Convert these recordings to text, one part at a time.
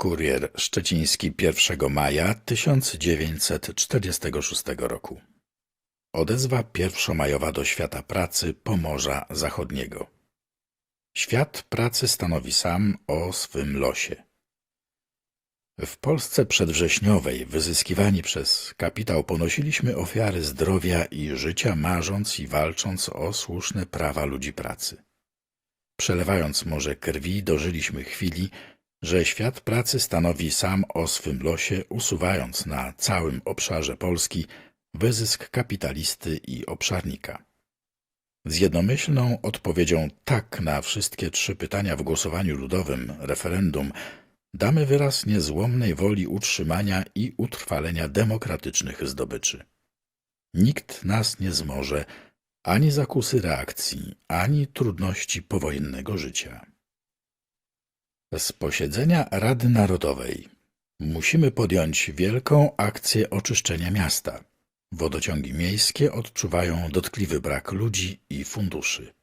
Kurier Szczeciński 1 maja 1946 roku. Odezwa pierwszomajowa do świata pracy Pomorza Zachodniego. Świat pracy stanowi sam o swym losie. W Polsce przedwrześniowej, wyzyskiwani przez kapitał, ponosiliśmy ofiary zdrowia i życia, marząc i walcząc o słuszne prawa ludzi pracy. Przelewając morze krwi, dożyliśmy chwili, że świat pracy stanowi sam o swym losie, usuwając na całym obszarze Polski wyzysk kapitalisty i obszarnika. Z jednomyślną odpowiedzią tak na wszystkie trzy pytania w głosowaniu ludowym, referendum, damy wyraz niezłomnej woli utrzymania i utrwalenia demokratycznych zdobyczy. Nikt nas nie zmoże ani zakusy reakcji, ani trudności powojennego życia. Z posiedzenia Rady Narodowej musimy podjąć wielką akcję oczyszczenia miasta. Wodociągi miejskie odczuwają dotkliwy brak ludzi i funduszy.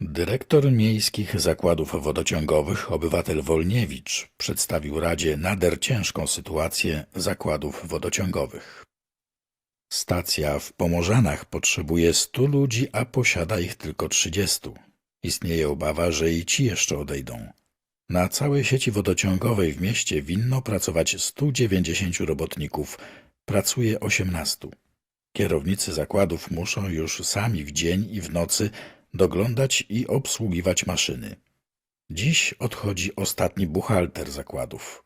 Dyrektor miejskich zakładów wodociągowych, obywatel Wolniewicz, przedstawił Radzie nader ciężką sytuację zakładów wodociągowych. Stacja w Pomorzanach potrzebuje stu ludzi, a posiada ich tylko trzydziestu. Istnieje obawa, że i ci jeszcze odejdą. Na całej sieci wodociągowej w mieście winno pracować 190 robotników, pracuje 18. Kierownicy zakładów muszą już sami w dzień i w nocy doglądać i obsługiwać maszyny. Dziś odchodzi ostatni buchalter zakładów.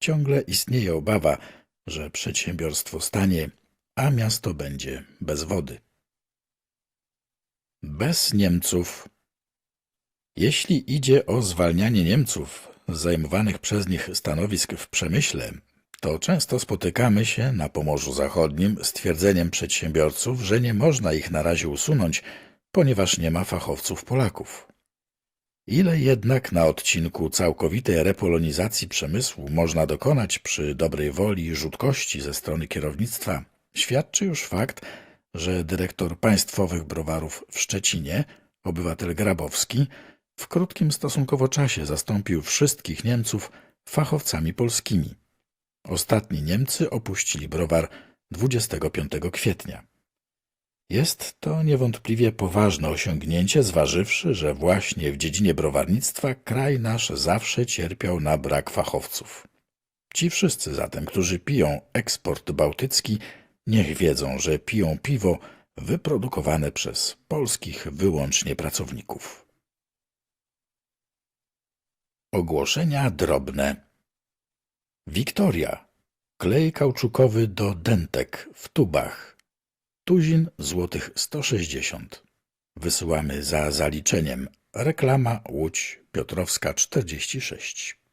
Ciągle istnieje obawa, że przedsiębiorstwo stanie, a miasto będzie bez wody. Bez Niemców jeśli idzie o zwalnianie Niemców z zajmowanych przez nich stanowisk w przemyśle, to często spotykamy się na Pomorzu Zachodnim z twierdzeniem przedsiębiorców, że nie można ich na razie usunąć, ponieważ nie ma fachowców Polaków. Ile jednak na odcinku całkowitej repolonizacji przemysłu można dokonać przy dobrej woli i rzutkości ze strony kierownictwa, świadczy już fakt, że dyrektor państwowych browarów w Szczecinie, obywatel Grabowski, w krótkim stosunkowo czasie zastąpił wszystkich Niemców fachowcami polskimi. Ostatni Niemcy opuścili browar 25 kwietnia. Jest to niewątpliwie poważne osiągnięcie, zważywszy, że właśnie w dziedzinie browarnictwa kraj nasz zawsze cierpiał na brak fachowców. Ci wszyscy zatem, którzy piją eksport bałtycki, niech wiedzą, że piją piwo wyprodukowane przez polskich wyłącznie pracowników. Ogłoszenia drobne. Wiktoria. Klej kauczukowy do dentek w tubach. Tuzin złotych 160. Wysyłamy za zaliczeniem. Reklama Łódź Piotrowska 46.